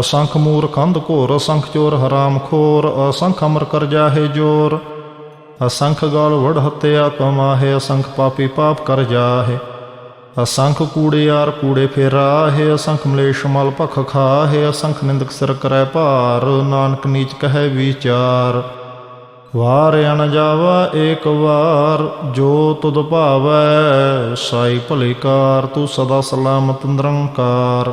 ਅਸੰਖ ਮੂਰਖ ਅੰਧ ਘੋਰ, ਅਸੰਖ ਚੋਰ ਹਰਾਮ ਖੋਰ, ਅਸੰਖ ਅਮਰ ਕਰ ਜਾਹੇ ਜੋਰ। ਅਸੰਖ ਗਾਲ ਵੜ ਹੱਤਿਆ ਕਮਾਹੇ ਅਸੰਖ ਪਾਪੀ ਪਾਪ ਕਰ ਜਾਹੇ। ਅਸੰਖ ਕੂੜੇ ਆਰ ਕੂੜੇ ਫੇਰਾਹੇ, ਅਸੰਖ ਮਲੇਸ਼ ਮਲ ਭਖ ਖਾਹੇ, ਅਸੰਖ ਨਿੰਦਕ ਸਿਰ ਕਰੈ ਭਾਰ, ਨਾਨਕ ਨੀਚ ਕਹੈ ਵਿਚਾਰ। ਵਾਰ ਅਨ ਜਾਵਾ ਏਕ ਵਾਰ, ਜੋ ਤੁਧ ਭਾਵੈ, ਸਾਈ ਭਲੇ ਕਾਰ, ਤੂੰ ਸਦਾ ਸਲਾਮਤ ਨਿਰੰਕਾਰ।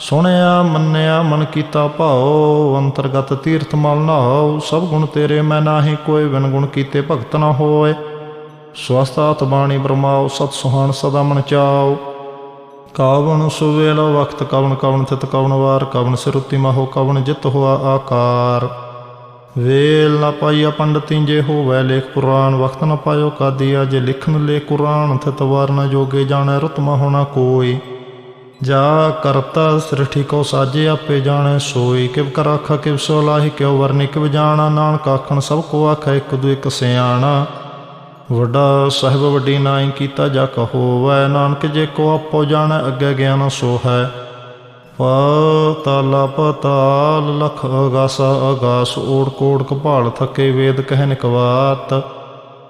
ਸੁਣਿਆ, ਮੰਨਿਆ, ਮਨ ਕੀਤਾ ਭਾਉ, ਅੰਤਰਗਤ ਤੀਰਥ ਮਲ ਨਾਉ, ਸਭ ਗੁਣ ਤੇਰੇ ਮੈਂ ਨਾਹੀ, ਕੋਈ ਵਿਨ ਗੁਣ ਕੀਤੇ ਭਗਤ ਨਾ ਹੋਏ। ਸਵਸਤਾਤ ਬਾਣੀ ਬ੍ਰਹਮਾਉ ਸਤ ਸੁਹਾਣ ਸਦਾ ਮਨ ਚਾਉ। ਕਾਵਣ ਸੁਵੇਲ ਵਕਤ, ਕਵਣ ਕਵਣ ਤਿਤ, ਕਵਣ ਵਾਰ, ਕਵਣ ਸਿਰੁਤੀ ਮਹੋ, ਕਵਣ ਜਿਤ ਹੋਆ ਆਕਾਰ। ਵੇਲ ਨਾ ਪਾਈਆ ਪੰਡਤੀ ਜੇ ਹੋਵੈ ਲੇਖ ਪੁਰਾਣ, ਵਕਤ ਨਾ ਪਾਇਓ ਕਾਦੀਆ ਜੇ ਲਿਖਨ ਲੇ ਕੁਰਾਨ, ਤਿਤ ਵਾਰ ਨਾ ਜੋਗੇ ਜਾਣੈ ਰਤਮ ਹੋਣਾ ਕੋਈ। ਜਾ ਕਰਤਾ ਸ੍ਰਿਸ਼ਟੀ ਕੋ ਸਾਜੇ, ਆਪੇ ਜਾਣੈ ਸੋਈ। ਕਿਵ ਕਰ ਆਖਾ, ਕਿਵ ਸੋ ਲਾਹੀ, ਕਿਉ ਵਰਨੀ, ਕਿਵ ਜਾਣਾ? ਨਾਨਕ ਆਖਣ, ਸਭ ਕੋ ਆਖੈ, ਇੱਕ ਦੂ ਇੱਕ ਸਿਆਣਾ। ਵੱਡਾ ਸਾਹਿਬ, ਵੱਡੀ ਨਾਈ ਕੀਤਾ ਜਾ ਕਹੋਵੈ ਨਾਨਕ ਜੇ ਕੋ ਆਪੋ ਜਾਣੈ, ਅੱਗੇ ਗਿਆਨ ਸੋ ਹੈ ਪਾਤਾਲ, ਪਤਾਲ, ਲਖ ਅਗਾਸ ਅਗਾਸ, ਓੜ ਕੋੜ ਕਪਾਲ ਥਕੇ ਵੇਦ ਕਹਿਨ ਕਵਾਤ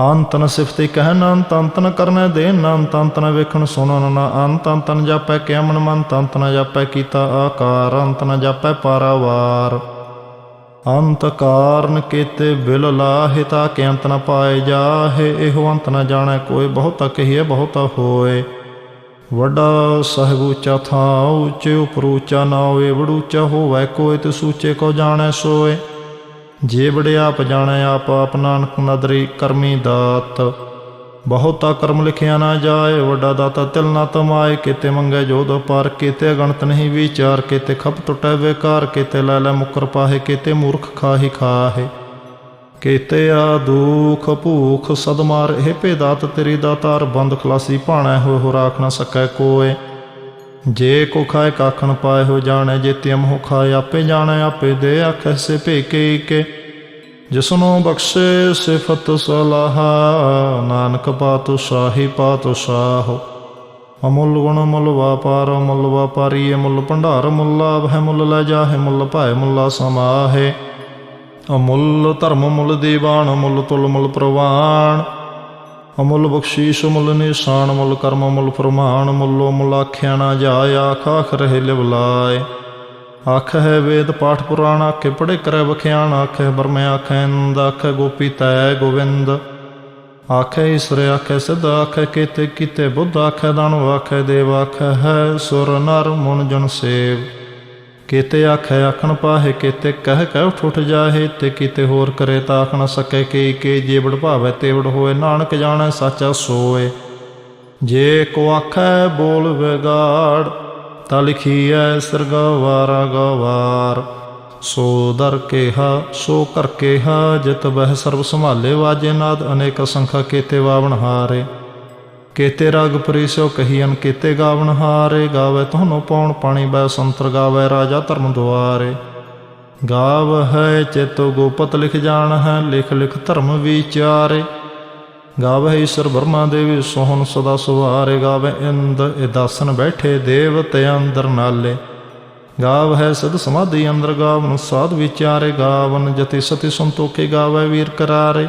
ਅੰਤਨ ਨ ਸਿਫਤੇ ਕਹਿ ਅੰਤ ਅੰਤ ਨ ਕਰਨੈ ਦੇ ਅੰਤ ਅੰਤ ਵੇਖਣ ਸੁਣਨ ਨਾ ਅੰਤ ਅੰਤ ਜਾਪੈ ਕਿਆ ਮਨ ਮਨ ਅੰਤ ਜਾਪੈ ਕੀਤਾ ਆਕਾਰ ਅੰਤ ਨ ਜਾਪੈ ਪਾਰਾਵਾਰ। ਅੰਤ ਕਾਰਨ ਕੀਤੇ ਬਿਲ ਲਾਹੇ ਤਾ ਕਿ ਅੰਤ ਨ ਪਾਏ ਜਾਹੇ, ਇਹੋ ਅੰਤ ਨ ਜਾਣੈ ਕੋਈ, ਬਹੁਤਾ ਕਹੀਏ ਬਹੁਤਾ ਹੋਏ। ਵੱਡਾ ਸਾਹਿਬ ਉੱਚਾ ਥਾਂ ਉੱਚੇ ਉਪਰ ਉੱਚਾ ਨਾ ਹੋਏ ਵੜੂਚਾ ਹੋਵੇ ਕੋਈ ਤੇ ਸੂਚੇ ਕੋ ਜਾਣੈ ਸੋਏ। ਜੇ ਬੜੇ ਆਪ ਜਾਣੈ ਆਪ ਆਪ ਨਾਨਕ ਨਦਰੀ ਕਰਮੀ ਦਾਤ। ਬਹੁਤਾ ਕਰਮ ਲਿਖਿਆ ਨਾ ਜਾਏ, ਵੱਡਾ ਦਾਤਾ ਤਿਲ ਨਾ ਤਮਾਏ। ਕਿਤੇ ਮੰਗੇ ਜੋਦ ਪਰ, ਕਿਤੇ ਗਣਤ ਨਹੀਂ ਵਿਚਾਰ। ਕਿਤੇ ਖਪ ਟੁਟੈ ਵੇਕਾਰ, ਕਿਤੇ ਲੈ ਲੈ ਮੁਕਰ ਪਾਹੇ, ਕਿਤੇ ਮੂਰਖ ਖਾਹੀ ਖਾਹੇ। ਕੀਤੇ ਆ ਦੁਖ ਭੂਖ ਸਦਮਾਰ ਇਹ ਭੇਦਾਤ ਤੇਰੀ ਦਾਤਾਰ। ਬੰਦ ਖਲਾਸੀ ਭਾਣਾ ਹੋਏ ਹੋ ਰਾਖ ਨਾ ਸਕੈ ਕੋਏ। ਜੇ ਕੋ ਖਾਏ ਕਾਖਣ ਪਾਏ ਹੋ ਜਾਣੈ, ਜੇ ਤਿਮ ਹੋ ਖਾਏ ਆਪੇ ਜਾਣੈ, ਆਪੇ ਦੇ ਆਖੈ ਸੇ ਭੇਕੇ ਕੇ ਜਿਸਨੂੰ ਬਖਸ਼ੇ ਸਿਫਤ ਸਲਾਹ, ਨਾਨਕ ਪਾਤੁ ਸ਼ਾਹੀ ਪਾਤੁ ਸ਼ਾਹ। ਅਮੁੱਲ ਗੁਣ ਮੁੱਲ ਵਾਪਾਰ, ਮੁੱਲ ਵਾਪਾਰੀ ਮੁੱਲ ਭੰਡਾਰ, ਮੁੱਲ ਲਾਭ ਹੈ, ਮੁੱਲ ਲੈ ਜਾਹੇ, ਮੁੱਲ ਭਾਏ, ਮੁੱਲਾ ਸਮਾਹੇ। ਅਮੁੱਲ ਧਰਮ ਮੁੱਲ ਦੀਵਾਨ, ਮੁੱਲ ਤੁਲ ਮੁੱਲ ਪ੍ਰਵਾਨ। ਅਮੁੱਲ ਬਖਸ਼ੀਸ਼ ਮੁੱਲ ਨਿਸ਼ਾਨ ਮੁੱਲ ਕਰਮ ਮੁੱਲ ਫਰਮਾਨ ਮੁੱਲੋ ਮੁੱਲ ਆਖਿਆ ਨਾ ਜਾਏ, ਆਖ ਆਖ ਰਹੇ ਲਿਵਲਾਏ। ਆਖ ਹੈ ਵੇਦ ਪਾਠ ਪੁਰਾਣ ਆਖੇ ਪੜੇ ਕਰੈ ਵਖਿਆਣ ਆਖੇ ਬਰਮੇ ਆਖੇ ਇੰਦ ਆਖੇ ਗੋਪੀ ਤੈ ਗੋਵਿੰਦ। ਆਖੇ ਈਸ਼ਰ ਆਖੇ ਸਿੱਧ ਆਖੇ ਕੀਤੇ ਕੀਤੇ ਬੁੱਧ ਆਖੇ ਦਾਨਵ ਆਖੇ ਦੇਵ ਆਖੇ ਹੈ ਸੁਰ, ਨਰ, ਮਨ, ਜਨ, ਸੇਵ। ਕੀਤੇ ਆਖੇ ਆਖਣ ਪਾਹੇ ਕੀਤੇ ਕਹਿ ਕਹਿ ਉਠ ਜਾਹੇ ਤੇ ਕੀਤੇ ਹੋਰ ਕਰੇ ਤਾਂ ਆਖਣ ਨ ਸਕੇ ਕੀ ਕੀ ਜੇ ਬੜ ਭਾਵੇ ਤੇ ਬੜ ਹੋਏ ਨਾਨਕ ਜਾਣੈ ਸਾਚਾ ਸੋਏ। ਜੇ ਕੋ ਆਖੈ ਬੋਲ ਵਿਗਾੜ ਤਾਂ ਲਿਖੀਐ ਸਰਗਵਾਰਾ ਗਵਾਰ। ਸੋ ਦਰ ਕੇਹਾ, ਸੋ ਕਰ ਕੇਹਾ, ਜਿਤ ਬਹਿ ਸਰਬ ਸੰਭਾਲੇ ਵਾਜੇ ਨਾਦ ਅਨੇਕ ਸੰਖਾ ਕੀਤੇ ਵਾਵਣ ਹਾਰੇ। ਕੇਤੇ ਰਾਗ ਪਰਿਸੋ ਕਹੀਨ ਕੇਤੇ ਗਾਵਣ ਹਾਰੇ, ਗਾਵੇ ਤੁਹਾਨੂੰ ਪੌਣ ਪਾਣੀ ਬੈ ਸੰਤਰ ਗਾਵੇ ਰਾਜਾ ਧਰਮ ਦੁਆਰੇ। ਗਾਵ ਹੈ ਚੇਤੋ ਗੋਪਤ ਲਿਖ ਜਾਣ ਹੈ, ਲਿਖ ਲਿਖ ਧਰਮ ਵਿਚਾਰੇ। ਗਾਵੇ ਈਸ਼ਰ ਬਰਮਾ ਦੇਵੀ ਸੋਹਣ ਸਦਾ ਸੁਹਾਰੇ ਗਾਵੇ ਇੰਦ ਇਦਾਸਨ ਬੈਠੇ ਦੇਵਤੇ ਅੰਦਰ ਨਾਲੇ। ਗਾਵ ਹੈ ਸਦ ਸਮਾਧੀ ਅੰਦਰ ਗਾਵਨ ਸਾਧ ਵਿਚਾਰੇ, ਗਾਵਨ ਜਤੀ ਸਤੀ ਸੰਤੋਖੇ ਗਾਵੇ ਵੀਰ ਕਰਾਰੇ।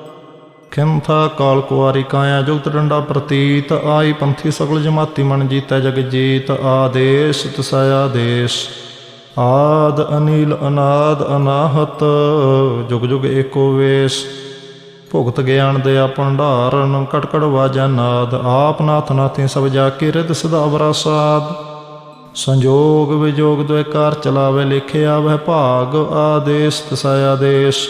ਖਿੰਥਾ ਕਾਲ ਕੁਆਰੀ ਕਾਇਆ ਜੁਗਤ ਡੰਡਾ ਪ੍ਰਤੀਤ, ਆਈ ਪੰਥੀ ਸਗਲ ਜਮਾਤੀ ਮਨ ਜੀਤੈ ਜਗ ਜੀਤ, ਆਦੇਸ਼ ਤਸਾਇਆ ਦੇਸ਼। ਆਦ ਅਨੀਲ ਅਨਾਦ ਅਨਾਹਤ, ਜੁਗ ਜੁਗ ਏਕੋ ਵੇਸ। ਭੁਗਤ ਗਿਆਨ ਦੇ ਭੰਡਾਰਨ ਕਟਕੜ ਵਾਜਾ ਨਾਦ, ਆਪ ਨਾਥ ਨਾਥੀ ਸਭ ਜਾ ਕੇ ਰਿਦ ਸਦਾ ਅਵਰਾਸਾਦ ਸੰਜੋਗ ਵਿਜੋਗ ਦੁਇ ਚਲਾਵੇ ਲਿਖਿਆ ਵਹਿ ਭਾਗ, ਆਦੇਸ਼ ਤਸਾਇਆ ਦੇਸ਼।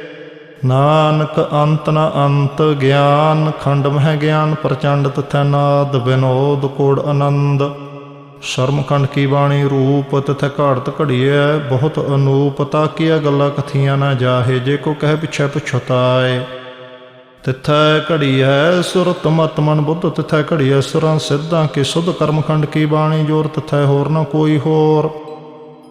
ਨਾਨਕ ਅੰਤ ਨ ਅੰਤ ਗਿਆਨ ਖੰਡ ਮਹਿ ਗਿਆਨ ਪ੍ਰਚੰਡ ਤਥੈ ਨਾਦ ਬਿਨੋਦ ਕੋੜ ਆਨੰਦ। ਸ਼ਰਮਕੰਡ ਕੀ ਬਾਣੀ ਰੂਪ ਤਥੈ ਘਾੜਤ ਘੜੀਐ, ਬਹੁਤ ਅਨੂਪ ਤਾਕੀਆ ਗੱਲਾਂ ਕਥੀਆਂ ਨਾ ਜਾਹੇ, ਜੇ ਕੋ ਕਹਿ ਪਿਛੈ ਪਛਤਾਏ। ਤਿਥੈ ਘੜੀਐ ਸੁਰਤ ਮਤ ਮਨ ਬੁੱਧ, ਤਿਥੈ ਘੜੀ ਹੈ ਸੁਰਾਂ ਸਿੱਧਾਂ ਕੇ ਸੁਧ ਕਰਮਖੰਡ ਕੀ ਬਾਣੀ ਜੋਰ, ਤਿਥੈ ਹੋਰ ਨਾ ਕੋਈ ਹੋਰ।